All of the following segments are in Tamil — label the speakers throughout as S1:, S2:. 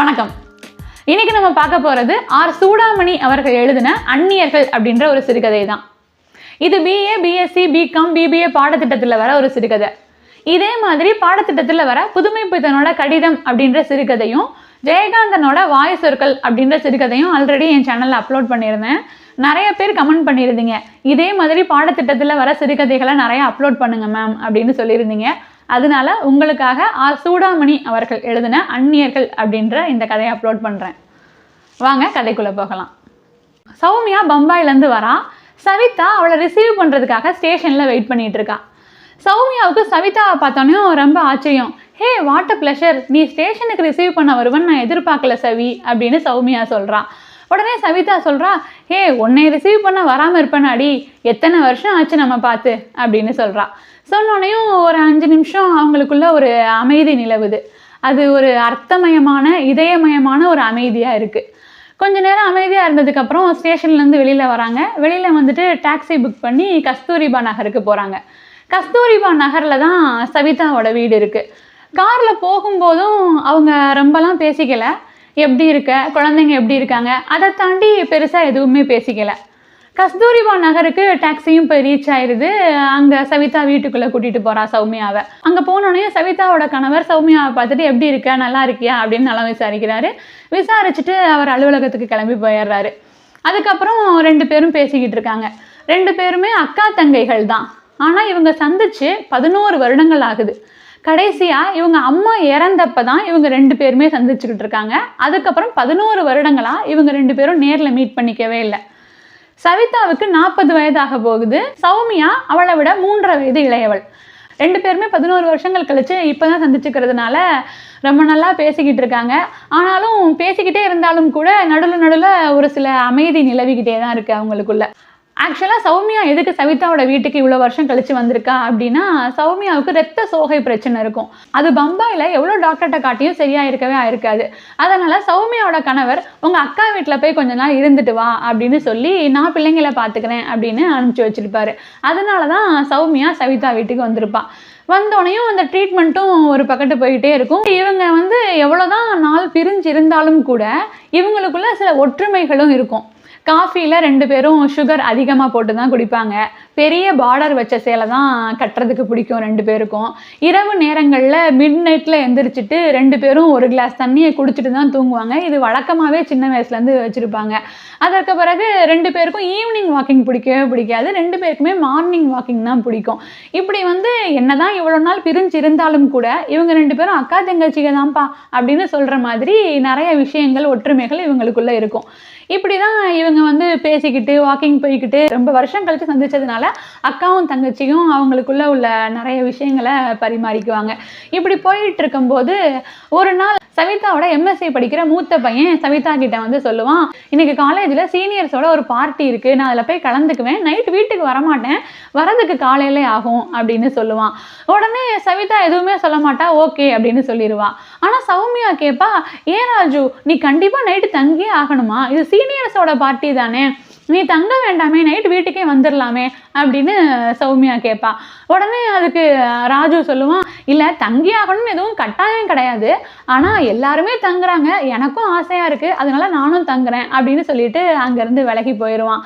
S1: வணக்கம். இன்னைக்கு நம்ம பார்க்க போறது ஆர். சூடாமணி அவர்கள் எழுதின அந்நியர்கள் அப்படின்ற ஒரு சிறுகதை தான் இது பிஏ பிஎஸ்சி பிகாம் பிபிஏ பாடத்திட்டத்தில் வர ஒரு சிறுகதை. இதே மாதிரி பாடத்திட்டத்தில் வர புதுமை பித்தனோட கடிதம் அப்படின்ற சிறுகதையும் ஜெயகாந்தனோட வாய் சொற்கள் அப்படின்ற சிறுகதையும் ஆல்ரெடி என் சேனலில் அப்லோட் பண்ணியிருந்தேன். நிறைய பேர் கமெண்ட் பண்ணியிருந்தீங்க. இதே மாதிரி பாடத்திட்டத்தில் வர சிறுகதைகளை நிறைய அப்லோட் பண்ணுங்க மேம் அப்படின்னு சொல்லியிருந்தீங்க. அதனால உங்களுக்காக ஆர் சூடாமணி அவர்கள் எழுதின அந்நியர்கள் அப்படின்ற இந்த கதையை அப்லோட் பண்ணுறேன் வாங்க கதைக்குள்ளே போகலாம். சௌமியா பம்பாயிலேருந்து வரா. சவிதா அவளை ரிசீவ் பண்ணுறதுக்காக ஸ்டேஷனில் வெயிட் பண்ணிட்டு இருக்கா. சௌமியாவுக்கு சவிதாவை பார்த்தோன்னே ரொம்ப ஆச்சரியம். ஹே வாட் அ ப்ளஷர் நீ ஸ்டேஷனுக்கு ரிசீவ் பண்ண வருவன் நான் எதிர்பார்க்கல சவி அப்படின்னு சௌமியா சொல்கிறான் உடனே சவிதா சொல்கிறா ஹே உன்னை ரிசீவ் பண்ண வராமல் இருப்பேனாடி எத்தனை வருஷம் ஆச்சு நம்ம பார்த்து? அப்படின்னு சொல்கிறா சொன்னோடனையும் ஒரு அஞ்சு நிமிஷம் அவங்களுக்குள்ள ஒரு அமைதி நிலவுது. அது ஒரு அர்த்தமயமான இதயமயமான ஒரு அமைதியாக இருக்குது கொஞ்ச நேரம் அமைதியாக இருந்ததுக்கப்புறம் ஸ்டேஷன்லேருந்து வெளியில் வராங்க. வெளியில் வந்துட்டு டாக்ஸி புக் பண்ணி கஸ்தூரிபா நகருக்கு போகிறாங்க கஸ்தூரிபா நகரில் தான் சவிதாவோட வீடு இருக்குது காரில் போகும்போதும் அவங்க ரொம்பலாம் பேசிக்கலை. எப்படி இருக்க? குழந்தைங்க எப்படி இருக்காங்க? அதை தாண்டி பெருசாக எதுவுமே பேசிக்கல. கஸ்தூரிபா நகருக்கு டாக்ஸியும் போய் ரீச் ஆயிடுது அங்கே சவிதா வீட்டுக்குள்ளே கூட்டிகிட்டு போகிறா சௌமியாவை. அங்கே போனோடனே சவிதாவோட கணவர் சௌமியாவை பார்த்துட்டு எப்படி இருக்க? நல்லா இருக்கியா? அப்படின்னு நல்லா விசாரிக்கிறாரு. விசாரிச்சுட்டு அவர் அலுவலகத்துக்கு கிளம்பி போயிடுறாரு. அதுக்கப்புறம் ரெண்டு பேரும் பேசிக்கிட்டு இருக்காங்க. ரெண்டு பேருமே அக்கா தங்கைகள் தான். ஆனால் இவங்க சந்திச்சு பதினோரு வருடங்கள் ஆகுது. கடைசியாக இவங்க அம்மா இறந்தப்ப தான் இவங்க ரெண்டு பேருமே சந்திச்சுக்கிட்டு இருக்காங்க. அதுக்கப்புறம் பதினோரு வருடங்களாக இவங்க ரெண்டு பேரும் நேரில் மீட் பண்ணிக்கவே இல்லை. சவிதாவுக்கு நாற்பது வயதாக போகுது. சௌமியா அவளை விட மூன்றரை வயது இளையவள். ரெண்டு பேருமே பதினோரு வருஷங்கள் கழிச்சு இப்போ தான் சந்திச்சுக்கிறதுனால ரொம்ப நல்லா பேசிக்கிட்டு இருக்காங்க. ஆனாலும் பேசிக்கிட்டே இருந்தாலும் கூட நடுவில் நடுவில் ஒரு சில அமைதி நிலவிக்கிட்டே தான் இருக்குது அவங்களுக்குள்ள. ஆக்சுவலாக சௌமியா எதுக்கு சவிதாவோட வீட்டுக்கு இவ்வளோ வருஷம் கழிச்சு வந்திருக்கா அப்படின்னா சௌமியாவுக்கு ரத்த சோகை பிரச்சனை இருக்கும். அது பம்பாயில் எவ்வளோ டாக்டர்கிட்ட காட்டியும் சரியாக இருக்கவே ஆயிருக்காது. அதனால சௌமியாவோட கணவர் உங்கள் அக்கா வீட்டில் போய் கொஞ்ச நாள் இருந்துட்டு வா அப்படின்னு சொல்லி நான் பிள்ளைங்களை பார்த்துக்கிறேன் அப்படின்னு அனுப்பிச்சி வச்சிருப்பாரு. அதனால தான் சௌமியா சவிதா வீட்டுக்கு வந்திருப்பாள் வந்தோடனையும் அந்த ட்ரீட்மெண்ட்டும் ஒரு பக்கத்து போயிட்டே இருக்கும். இவங்க வந்து எவ்வளோதான் நாள் பிரிஞ்சு இருந்தாலும் கூட இவங்களுக்குள்ள சில ஒற்றுமைகளும் இருக்கும். காஃபியில் ரெண்டு பேரும் சுகர் அதிகமாக போட்டு தான் குடிப்பாங்க. பெரிய பார்டர் வச்ச சேலை தான் கட்டுறதுக்கு பிடிக்கும் ரெண்டு பேருக்கும். இரவு நேரங்களில் மிட் நைட்டில் எந்திரிச்சிட்டு ரெண்டு பேரும் ஒரு கிளாஸ் தண்ணியை குடிச்சிட்டு தான் தூங்குவாங்க. இது வழக்கமாகவே சின்ன வயசுலேருந்து வச்சுருப்பாங்க. அதற்கு பிறகு ரெண்டு பேருக்கும் ஈவினிங் வாக்கிங் பிடிக்கவே பிடிக்காது. ரெண்டு பேருக்குமே மார்னிங் வாக்கிங் தான் பிடிக்கும். இப்படி வந்து என்னதான் இவ்வளோ நாள் பிரிஞ்சு இருந்தாலும் கூட இவங்க ரெண்டு பேரும் அக்கா தங்கச்சிங்க தான்ப்பா அப்படின்னு சொல்கிற மாதிரி நிறைய விஷயங்கள் ஒற்றுமைகள் இவங்களுக்குள்ளே இருக்கும். இப்படி தான் இவங்க வந்து பேசிக்கிட்டு வாக்கிங் போய்கிட்டு ரொம்ப வருஷம் கழித்து சந்திச்சதுனால அக்காவும் தங்கச்சியும் அவங்களுக்குள்ள உள்ள நிறைய விஷயங்களை பரிமாறிக்குவாங்க. இப்படி போயிட்டு இருக்கும்போது ஒரு நாள் சவிதாவோட எம்எஸ்சி படிக்கிற மூத்த பையன் சவிதா கிட்ட வந்து சொல்லுவான் இன்னைக்கு காலேஜில் சீனியர்ஸோட ஒரு பார்ட்டி இருக்கு. நான் அதில் போய் கலந்துக்குவேன். நைட் வீட்டுக்கு வரமாட்டேன். வரதுக்கு காலையிலே ஆகும். அப்படின்னு சொல்லுவான். உடனே சவிதா எதுவுமே சொல்ல மாட்டா. ஓகே. அப்படின்னு சொல்லிடுவா ஆனால் சௌமியா கேட்பா ஏன் ராஜு? நீ கண்டிப்பாக நைட்டு தங்கியே ஆகணுமா? இது சீனியர்ஸோட பார்ட்டி தானே? நீ தங்க வேண்டாமே நைட் வீட்டுக்கே வந்துடலாமே அப்படின்னு சௌமியா கேட்பா உடனே அதுக்கு ராஜு சொல்லுவான் இல்லை தங்கி ஆகணும்னு எதுவும் கட்டாயம் கிடையாது. ஆனால் எல்லாருமே தங்குறாங்க. எனக்கும் ஆசையாக இருக்குது அதனால நானும் தங்குறேன் அப்படின்னு சொல்லிட்டு அங்கேருந்து விலகி போயிடுவான்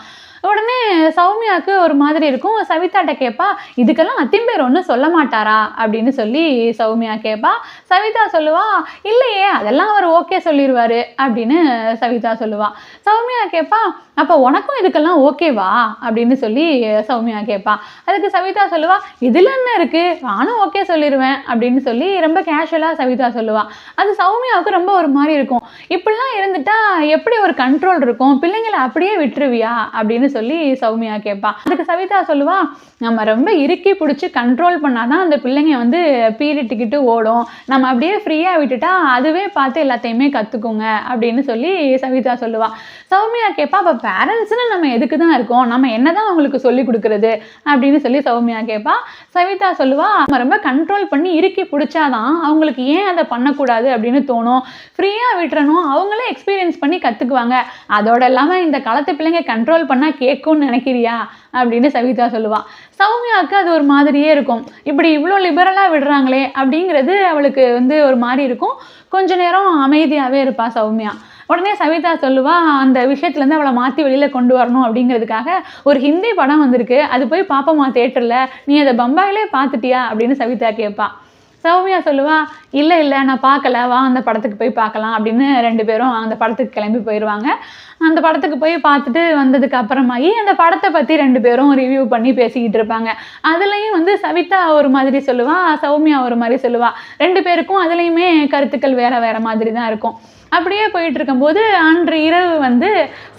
S1: உடனே சௌமியாவுக்கு ஒரு மாதிரி இருக்கும். சவிதாட்ட கேட்பா இதுக்கெல்லாம் அத்திம்பேர் ஒன்றும் சொல்ல மாட்டாரா? அப்படின்னு சொல்லி சௌமியா கேட்பா சவிதா சொல்லுவா இல்லையே அதெல்லாம் அவர் ஓகே சொல்லிடுவார் அப்படின்னு சவிதா சொல்லுவா. சௌமியா கேட்பா அப்போ உனக்கும் இதுக்கெல்லாம் ஓகேவா அப்படின்னு சொல்லி சௌமியா கேட்பா அதுக்கு சவிதா சொல்லுவா இதில் என்ன இருக்குது நானும் ஓகே சொல்லிடுவேன் அப்படின்னு சொல்லி ரொம்ப கேஷுவலாக சவிதா சொல்லுவா. அது சௌமியாவுக்கு ரொம்ப ஒரு மாதிரி இருக்கும். இப்படிலாம் இருந்துட்டா எப்படி ஒரு கண்ட்ரோல் இருக்கும்? பிள்ளைங்களை அப்படியே விட்டுருவியா? அப்படின்னு சொல்லி சௌமியா கேட்பா அதுக்கு சவிதா சொல்லுவா நம்ம ரொம்ப இறுக்கி பிடிச்சி கண்ட்ரோல் பண்ணாதான் அந்த பிள்ளைங்க வந்து பீரிட்டுக்கிட்டு ஓடும். நம்ம அப்படியே ஃப்ரீயாக விட்டுட்டா அதுவே பார்த்து எல்லாத்தையுமே கற்றுக்குங்க அப்படின்னு சொல்லி சவிதா சொல்லுவா. சௌமியா கேட்பா அப்போ பேரண்ட்ஸ்னு நம்ம எதுக்கு தான் இருக்கோம்? நம்ம என்ன தான் அவங்களுக்கு சொல்லி கொடுக்குறது? அப்படின்னு சொல்லி சௌமியா கேட்பா சவிதா சொல்லுவா நம்ம ரொம்ப கண்ட்ரோல் பண்ணி இறுக்கி பிடிச்சாதான் அவங்களுக்கு ஏன் அதை பண்ணக்கூடாது? அப்படின்னு தோணும். ஃப்ரீயாக விட்டுறணும் அவங்களே எக்ஸ்பீரியன்ஸ் பண்ணி கற்றுக்குவாங்க அதோட இல்லாமல் இந்த காலத்து பிள்ளைங்க கண்ட்ரோல் பண்ணால் கேட்கும்னு நினைக்கிறியா? அப்படின்னு சவிதா சொல்லுவா. சௌமியாவுக்கு அது ஒரு மாதிரியே இருக்கும். இப்படி இவ்வளோ லிபரலாக விடுறாங்களே அப்படிங்கிறது அவளுக்கு வந்து ஒரு மாதிரி இருக்கும். கொஞ்ச நேரம் அமைதியாகவே இருப்பா சௌமியா. உடனே சவிதா சொல்லுவா அந்த விஷயத்துலேருந்து அவளை மாற்றி வெளியில் கொண்டு வரணும் அப்படிங்கிறதுக்காக ஒரு ஹிந்தி படம் வந்திருக்கு. அது போய் பார்ப்போமா தேட்டரில் நீ அதை பம்பாயிலே பார்த்துட்டியா? அப்படின்னு சவிதா கேட்பா. சௌமியா சொல்லுவா இல்லை இல்லை நான் பார்க்கல. வா அந்த படத்துக்கு போய் பார்க்கலாம் அப்படின்னு ரெண்டு பேரும் அந்த படத்துக்கு கிளம்பி போயிடுவாங்க அந்த படத்துக்கு போய் பார்த்துட்டு வந்ததுக்கு அப்புறமாயி அந்த படத்தை பற்றி ரெண்டு பேரும் ரிவ்யூ பண்ணி பேசிக்கிட்டு இருப்பாங்க. அதுலேயும் வந்து சவிதா ஒரு மாதிரி சொல்லுவா சௌமியா ஒரு மாதிரி சொல்லுவா. ரெண்டு பேருக்கும் அதுலேயுமே கருத்துக்கள் வேற வேற மாதிரி தான் இருக்கும். அப்படியே போயிட்டு இருக்கும்போது அன்று இரவு வந்து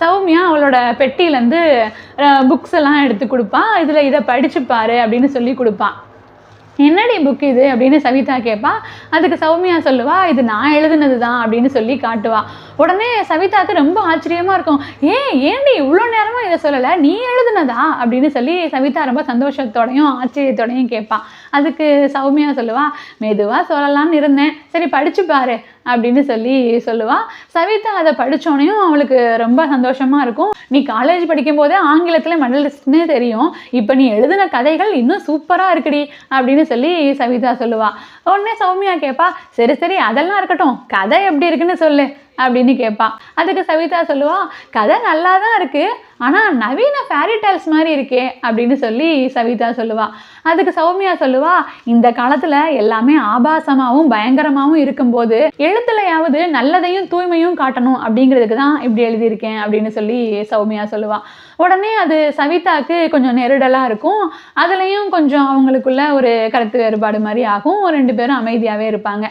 S1: சௌமியா அவளோட பெட்டியிலேருந்து புக்ஸ் எல்லாம் எடுத்து கொடுப்பா. இதில் இதை படிச்சுப்பாரு அப்படின்னு சொல்லி கொடுப்பான் என்னடி புக் இது? அப்படின்னு சவிதா கேட்பா அதுக்கு சௌமியா சொல்லுவா இது நான் எழுதுனது தான் அப்படின்னு சொல்லி காட்டுவா. உடனே சவிதாக்கு ரொம்ப ஆச்சரியமா இருக்கும். ஏன் ஏன்டி இவ்வளோ நேரமா இதை சொல்லலை? நீ எழுதுனதா? அப்படின்னு சொல்லி சவிதா ரொம்ப சந்தோஷத்தோடையும் ஆச்சரியத்தோடையும் கேட்பா அதுக்கு சௌமியா சொல்லுவா மெதுவாக சொல்லலாம்னு இருந்தேன். சரி படிச்சு பாரு அப்படின்னு சொல்லி சொல்லுவா. சவிதா அதை படித்தோடனையும் அவளுக்கு ரொம்ப சந்தோஷமா இருக்கும். நீ காலேஜ் படிக்கும் போதே ஆங்கிலத்தில் மெடலிஸ்ட்னே தெரியும். இப்போ நீ எழுதின கதைகள் இன்னும் சூப்பராக இருக்குடி அப்படின்னு சொல்லி சவிதா சொல்லுவா. உடனே சௌமியா கேட்பா சரி சரி அதெல்லாம் இருக்கட்டும். கதை எப்படி இருக்குன்னு சொல்லு அப்படின்னு கேட்பா அதுக்கு சவிதா சொல்லுவா கதை நல்லா தான் இருக்குது ஆனால் நவீன ஃபேரி டேல்ஸ் மாதிரி இருக்கே அப்படின்னு சொல்லி சவிதா சொல்லுவா. அதுக்கு சௌமியா சொல்லுவா இந்த காலத்தில் எல்லாமே ஆபாசமாகவும் பயங்கரமாகவும் இருக்கும்போது எழுத்துலையாவது நல்லதையும் தூய்மையும் காட்டணும் அப்படிங்கிறதுக்கு தான் இப்படி எழுதியிருக்கேன் அப்படின்னு சொல்லி சௌமியா சொல்லுவா. உடனே அது சவிதாவுக்கு கொஞ்சம் நெருடலாக இருக்கும். அதுலேயும் கொஞ்சம் அவங்களுக்குள்ள ஒரு கருத்து வேறுபாடு மாதிரி ஆகும். ரெண்டு பேரும் அமைதியாகவே இருப்பாங்க.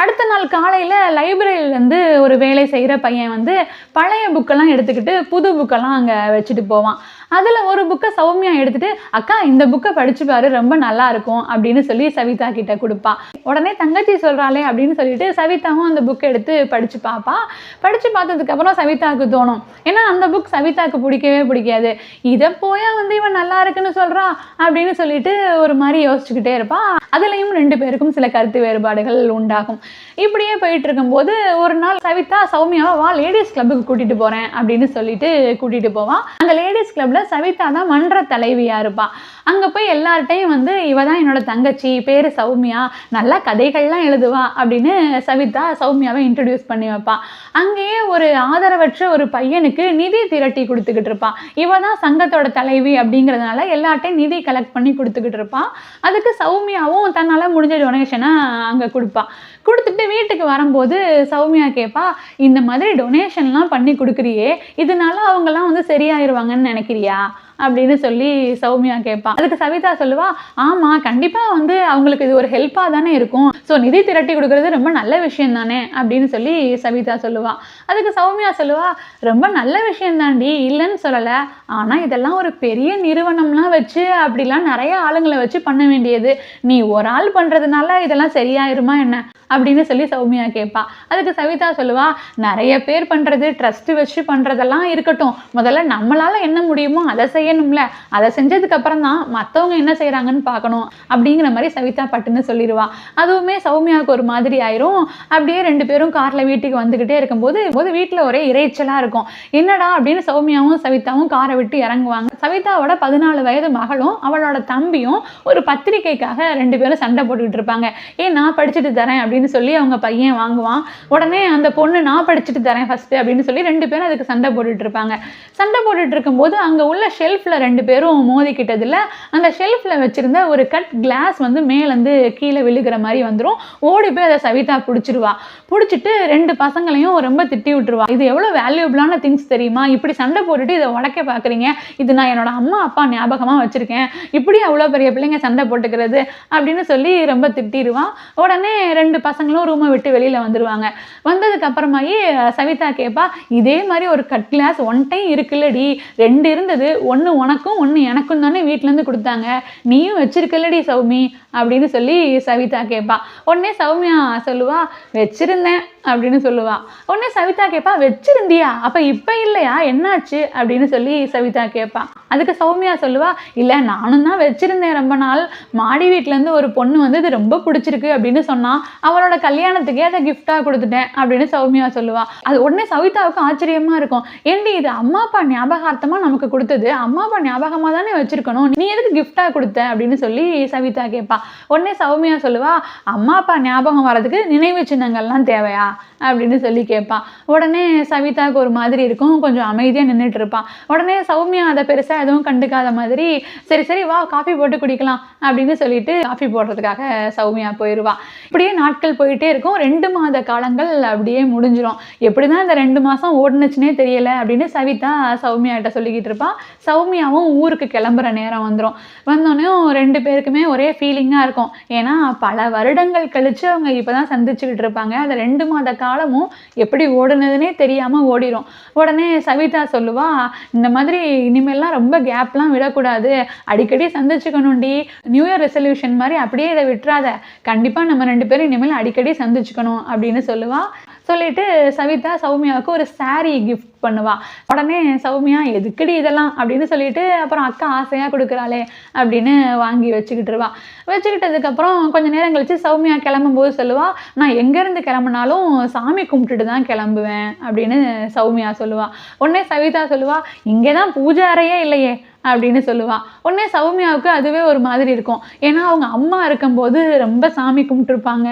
S1: அடுத்த நாள் காலையில் லைப்ரரியிலேருந்து ஒரு வேலை செய்கிற பையன் வந்து பழைய புக்கெல்லாம் எடுத்துக்கிட்டு புது புக்கெல்லாம் அங்கே வச்சுட்டு போவான். அதில் ஒரு புக்கை சௌமியா எடுத்துட்டு அக்கா இந்த புக்கை படிச்சு பாரு ரொம்ப நல்லா இருக்கும் அப்படின்னு சொல்லி சவிதா கிட்ட கொடுப்பா. உடனே தங்கச்சி சொல்கிறாளே அப்படின்னு சொல்லிட்டு சவிதாவும் அந்த புக்கை எடுத்து படிச்சு பார்ப்பா படிச்சு பார்த்ததுக்கப்புறம் சவிதாவுக்கு தோணும் ஏன்னா அந்த புக் சவிதாவுக்கு பிடிக்கவே பிடிக்காது. இதை போயா வந்து இவன் நல்லா இருக்குன்னு சொல்கிறா அப்படின்னு சொல்லிட்டு ஒரு மாதிரி யோசிச்சுக்கிட்டே இருப்பா. அதுலேயும் ரெண்டு பேருக்கும் சில கருத்து வேறுபாடுகள் உண்டாகும். இப்படியே போயிட்டு இருக்கும்போது ஒரு நாள் சவிதா சௌமியாவை வா லேடிஸ் கிளப்புக்கு கூட்டிகிட்டு போகிறேன் அப்படின்னு சொல்லிட்டு கூட்டிகிட்டு போவான் அந்த லேடிஸ் கிளப்பில் சவிதா தான் மன்ற தலைவியா இருப்பாள் அங்க போய் எல்லார்ட்டையும் வந்து இவ தான் என்னோட தங்கச்சி பேரு சௌமியா நல்லா கதைகள்லாம் எழுதுவா அப்படின்னு சவிதா சௌமியாவை இன்ட்ரடியூஸ் பண்ணி வைப்பான் அங்கேயே ஒரு ஆதரவற்ற ஒரு பையனுக்கு நிதி திரட்டி கொடுத்துக்கிட்டு இருப்பான் இவ தான் சங்கத்தோட தலைவி அப்படிங்கிறதுனால எல்லார்ட்டையும் நிதி கலெக்ட் பண்ணி கொடுத்துக்கிட்டு இருப்பான் அதுக்கு சௌமியாவும் தன்னால் முடிஞ்ச டொனேஷனை அங்கே கொடுப்பான் கொடுத்துட்டு வீட்டுக்கு வரும்போது சௌமியா கேட்பா இந்த மாதிரி டொனேஷன்லாம் பண்ணி கொடுக்குறியே இதனால அவங்கெல்லாம் வந்து சரியாயிருவாங்கன்னு நினைக்கிறியா? அப்படின்னு சொல்லி சௌமியா கேட்பா அதுக்கு சவிதா சொல்லுவா ஆமா கண்டிப்பா வந்து அவங்களுக்கு இது ஒரு ஹெல்ப்பா தானே இருக்கும். ஸோ நிதி திரட்டி கொடுக்கறது ரொம்ப நல்ல விஷயம் தானே? அப்படின்னு சொல்லி சவிதா சொல்லுவா. அதுக்கு சௌமியா சொல்லுவா ரொம்ப நல்ல விஷயம் தாண்டி இல்லைன்னு சொல்லலை. ஆனா இதெல்லாம் ஒரு பெரிய நிறுவனம்லாம் வச்சு அப்படிலாம் நிறைய ஆளுங்களை வச்சு பண்ண வேண்டியது. நீ ஒரு ஆள் பண்றதுனால இதெல்லாம் சரியாயிருமா என்ன? அப்படின்னு சொல்லி சௌமியா கேட்பா. அதுக்கு சவிதா சொல்லுவா நிறைய பேர் பண்றது ட்ரஸ்ட் வச்சு பண்றதெல்லாம் இருக்கட்டும். முதல்ல நம்மளால என்ன முடியுமோ அதை செய்யணும்ல. அதை செஞ்சதுக்கு அப்புறம் தான் மற்றவங்க என்ன செய்கிறாங்கன்னு பார்க்கணும் அப்படிங்கிற மாதிரி சவிதா பட்டுன்னு சொல்லிடுவா. அதுவுமே சௌமியாவுக்கு ஒரு மாதிரி ஆயிரும். அப்படியே ரெண்டு பேரும் கார்ல வீட்டுக்கு வந்துகிட்டே இருக்கும்போது போது வீட்டில் ஒரே இறைச்சலா இருக்கும். என்னடா அப்படின்னு சௌமியாவும் சவிதாவும் காரை விட்டு இறங்குவாங்க. சவிதாவோட பதினாலு வயது மகளும் அவளோட தம்பியும் ஒரு பத்திரிக்கைக்காக ரெண்டு பேரும் சண்டை போட்டுக்கிட்டு இருப்பாங்க. ஏன் நான் படிச்சுட்டு தரேன் அப்படின்னு சொல்லி அவங்க பையன் வாங்குவான். உடனே அந்த பொண்ணு நான் படிச்சுட்டு தரேன் ஃபர்ஸ்ட் அப்படின்னு சொல்லி ரெண்டு பேரும் அதுக்கு சண்டை போட்டுட்டு இருப்பாங்க. சண்டை போட்டுட்டு இருக்கும்போது அங்கே உள்ள ஷெல்ஃபில் ரெண்டு பேரும் மோதிக்கிட்டதில் அந்த ஷெல்ஃபில் வச்சிருந்த ஒரு கட் கிளாஸ் வந்து மேலேருந்து கீழே விழுகிற மாதிரி வந்துடும் ஓடி போய் அதை சவிதா பிடிச்சிருவா. பிடிச்சிட்டு ரெண்டு பசங்களையும் ரொம்ப திட்டி விட்டுருவா. இது எவ்வளோ வேல்யூபிளான திங்ஸ் தெரியுமா? இப்படி சண்டை போட்டுட்டு இதை உடைக்க பார்க்குறீங்க இது நான் என்னோட அம்மா அப்பா ஞாபகமாக வச்சுருக்கேன். இப்படி அவ்வளோ பெரிய பிள்ளைங்க சண்டை போட்டுக்கிறது அப்படின்னு சொல்லி ரொம்ப திட்டிடுவான் உடனே ரெண்டு பசங்களும் ரூமை விட்டு வெளியில் வந்துடுவாங்க வந்ததுக்கு அப்புறமாயி சவிதா கேட்பா இதே மாதிரி ஒரு கட் கிளாஸ் ஒன் டைம் இருக்குல்லடி. ரெண்டு இருந்தது ஒன்று உனக்கும் ஒன்று எனக்கும் தானே வீட்டிலேருந்து கொடுத்தாங்க. நீயும் வச்சிருக்கலடி சௌமி அப்படின்னு சொல்லி சவிதா கேட்பா உடனே சௌமியா சொல்லுவா வச்சிருந்தேன். அப்படின்னு சொல்லுவான் உடனே சவிதா கேட்பா வச்சிருந்தியா? அப்போ இப்போ இல்லையா? என்னாச்சு? அப்படின்னு சொல்லி சவிதா கேட்பா அதுக்கு சௌமியா சொல்லுவா இல்லை நானும் தான் வச்சிருந்தேன் ரொம்ப நாள். மாடி வீட்டிலேருந்து ஒரு பொண்ணு வந்து இது ரொம்ப பிடிச்சிருக்கு அப்படின்னு சொன்னான் அவளோட கல்யாணத்துக்கே அதை கிஃப்டாக கொடுத்துட்டேன் அப்படின்னு சௌமியா சொல்லுவா. அது உடனே சவிதாவுக்கு ஆச்சரியமாக இருக்கும். ஏண்டி இது அம்மா அப்பா ஞாபகார்த்தமாக நமக்கு கொடுத்தது? அம்மா அப்பா ஞாபகமாக தானே வச்சிருக்கணும்? நீ எதுக்கு கிஃப்டாக கொடுத்த? அப்படின்னு சொல்லி சவிதா கேட்பா உடனே சௌமியா சொல்லுவா அம்மா அப்பா ஞாபகம் வர்றதுக்கு நினைவு சின்னங்கள்லாம் தேவையா? அப்படின்னு சொல்லி கேட்பான். உடனே சவிதாவுக்கு ஒரு மாதிரி இருக்கும். கொஞ்சம் அமைதியாக நின்றுட்டு இருப்பான். உடனே சௌமியா அதை பெருசாக எதுவும் கண்டுக்காத மாதிரி சரி சரி வா காஃபி போட்டு குடிக்கலாம் அப்படின்னு சொல்லிட்டு காஃபி போடுறதுக்காக சௌமியா போயிடுவான் இப்படியே நாட்கள் போயிட்டே இருக்கும். ரெண்டு மாத காலங்கள் அப்படியே முடிஞ்சிடும் எப்படி தான் இந்த ரெண்டு மாதம் ஓடுனுச்சுனே தெரியல அப்படின்னு சவிதா சௌமியாட்ட சொல்லிக்கிட்டு இருப்பான் சௌமியாவும் ஊருக்கு கிளம்புற நேரம் வந்துடும் வந்தோடனே ரெண்டு பேருக்குமே ஒரே ஃபீலிங்காக இருக்கும். ஏன்னா பல வருடங்கள் கழிச்சு அவங்க இப்போ தான் சந்திச்சுக்கிட்டு இருப்பாங்க. அந்த ரெண்டு மாத காலமும் எப்படி ஓடுனதுனே தெரியாமல் ஓடிரும். உடனே சவிதா சொல்லுவா இந்த மாதிரி இனிமேல்லாம் ரொம்ப கேப்லாம் விடக்கூடாது. அடிக்கடி சந்திச்சுக்கணும்டி. நியூ இயர் ரெசல்யூஷன் மாதிரி அப்படியே இதை விட்டுறாத. கண்டிப்பாக நம்ம ரெண்டு பேரும் இனிமேல் அடிக்கடி சந்திச்சுக்கணும் அப்படின்னு சொல்லுவா. சொல்லிட்டு சவிதா சௌமியாவுக்கு ஒரு சாரீ கிஃப்ட் பண்ணுவா. உடனே சௌமியா எதுக்குடி இதெல்லாம்? அப்படின்னு சொல்லிட்டு அப்புறம் அக்கா ஆசையாக கொடுக்குறாளே அப்படின்னு வாங்கி வச்சுக்கிட்டுருவா வச்சுக்கிட்டதுக்கப்புறம் கொஞ்ச நேரம் கழிச்சு சௌமியா கிளம்பும்போது சொல்லுவா நான் எங்கேருந்து கிளம்புனாலும் சாமி கும்பிட்டுட்டு தான் கிளம்புவேன். அப்படின்னு சௌமியா சொல்லுவா. உடனே சவிதா சொல்லுவா இங்கே தான் பூஜை அறையே இல்லையே. அப்படின்னு சொல்லுவா. உடனே சௌமியாவுக்கு அதுவே ஒரு மாதிரி இருக்கும். ஏன்னா அவங்க அம்மா இருக்கும்போது ரொம்ப சாமி கும்பிட்டுருப்பாங்க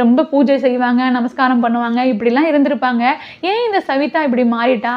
S1: ரொம்ப பூஜை செய்வாங்க நமஸ்காரம் பண்ணுவாங்க இப்படிலாம் இருந்திருப்பாங்க. ஏன் இந்த சவிதா இப்படி மாறிட்டா?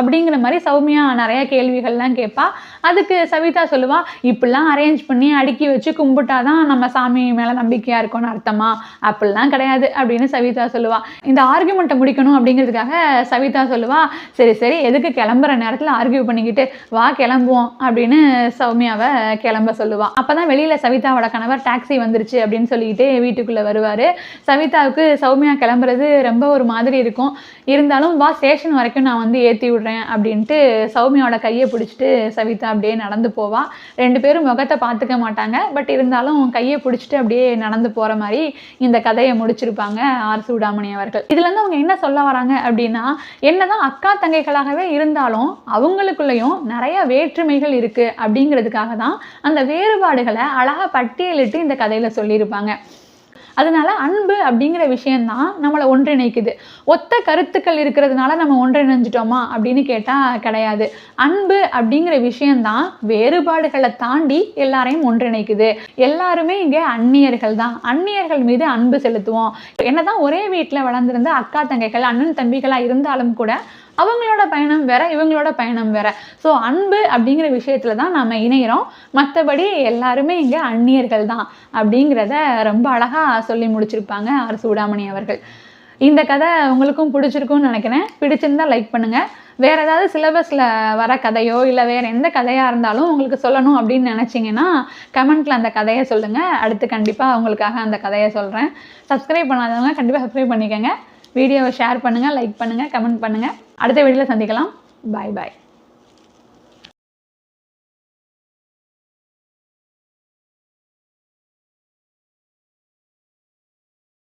S1: அப்படிங்கிற மாதிரி சௌமியா நிறைய கேள்விகள்லாம் கேட்பா அதுக்கு சவிதா சொல்லுவா இப்படிலாம் அரேஞ்ச் பண்ணி அடுக்கி வச்சு கும்பிட்டாதான் நம்ம சாமி மேலே நம்பிக்கையாக இருக்கோம்னு அர்த்தமா? அப்படிலாம் கிடையாது அப்படின்னு சவிதா சொல்லுவா. இந்த ஆர்கியூமெண்ட்டை முடிக்கணும் அப்படிங்கிறதுக்காக சவிதா சொல்லுவா சரி சரி எதுக்கு கிளம்புற நேரத்தில் ஆர்கியூ பண்ணிக்கிட்டு வா கிளம்புவோம் அப்படின்னு சௌமியாவை கிளம்ப சொல்லுவா. அப்பதான் வெளியில சவிதாவோட கணவர் டாக்ஸி வந்துருச்சு அப்படின்னு சொல்லிக்கிட்டு வீட்டுக்குள்ள வருவாரு. சவிதாவுக்கு சௌமியா கிளம்புறது ரொம்ப ஒரு மாதிரி இருக்கும். இருந்தாலும் வா ஸ்டேஷன் வரைக்கும் நான் வந்து ஏற்றி விடுறேன் அப்படின்ட்டு சௌமியாவோட கையை பிடிச்சிட்டு சவிதா அப்படியே நடந்து போவா. ரெண்டு பேரும் முகத்தை பார்த்துக்க மாட்டாங்க. பட் இருந்தாலும் கையை பிடிச்சிட்டு அப்படியே நடந்து போகிற மாதிரி இந்த கதையை முடிச்சிருப்பாங்க ஆர் சூடாமணி அவர்கள். இதுலேருந்து அவங்க என்ன சொல்ல வராங்க அப்படின்னா என்னதான் அக்கா தங்கைகளாகவே இருந்தாலும் அவங்களுக்குள்ளேயும் நிறைய வேற்றுமைகள் இருக்குது அப்படிங்கிறதுக்காக தான் அந்த வேறுபாடுகளை அழகாக பட்டியலிட்டு இந்த கதையில் சொல்லியிருப்பாங்க. அதனால அன்பு அப்படிங்கிற விஷயந்தான் நம்மளை ஒன்றிணைக்குது. ஒத்த கருத்துக்கள் இருக்கிறதுனால நம்ம ஒன்றிணைஞ்சிட்டோமா அப்படின்னு கேட்டால் கிடையாது. அன்பு அப்படிங்கிற விஷயந்தான் வேறுபாடுகளை தாண்டி எல்லாரையும் ஒன்றிணைக்குது. எல்லாருமே இங்கே அந்நியர்கள் தான் அந்நியர்கள் மீது அன்பு செலுத்துவோம். என்னதான் ஒரே வீட்டில் வளர்ந்துருந்த அக்கா தங்கைகள் அண்ணன் தம்பிகளாக இருந்தாலும் கூட அவங்களோட பயணம் வேற இவங்களோட பயணம் வேற. ஸோ அன்பு அப்படிங்கிற விஷயத்துல தான் நம்ம இணைகிறோம் மற்றபடி எல்லாருமே இங்கே அந்நியர்கள் தான் அப்படிங்கிறத ரொம்ப அழகாக சொல்லி முடிச்சிருப்பாங்க அரசு உடாமணி அவர்கள். இந்த கதை உங்களுக்கும் பிடிச்சிருக்கும்னு நினைக்கிறேன். பிடிச்சிருந்தா லைக் பண்ணுங்க. வேற ஏதாவது சிலபஸில் வர கதையோ இல்லை வேற எந்த கதையாக இருந்தாலும் உங்களுக்கு சொல்லணும் அப்படின்னு நினச்சிங்கன்னா கமெண்ட்ல அந்த கதையை சொல்லுங்க. அடுத்து கண்டிப்பாக உங்களுக்காக அந்த கதையை சொல்கிறேன் சப்ஸ்கிரைப் பண்ணாதவங்க கண்டிப்பாக சப்ஸ்கிரைப் பண்ணிக்கோங்க. வீடியோவை ஷேர் பண்ணுங்கள் லைக் பண்ணுங்கள் கமெண்ட் பண்ணுங்கள் அடுத்த வீடியோவில் சந்திக்கலாம். பாய் பாய்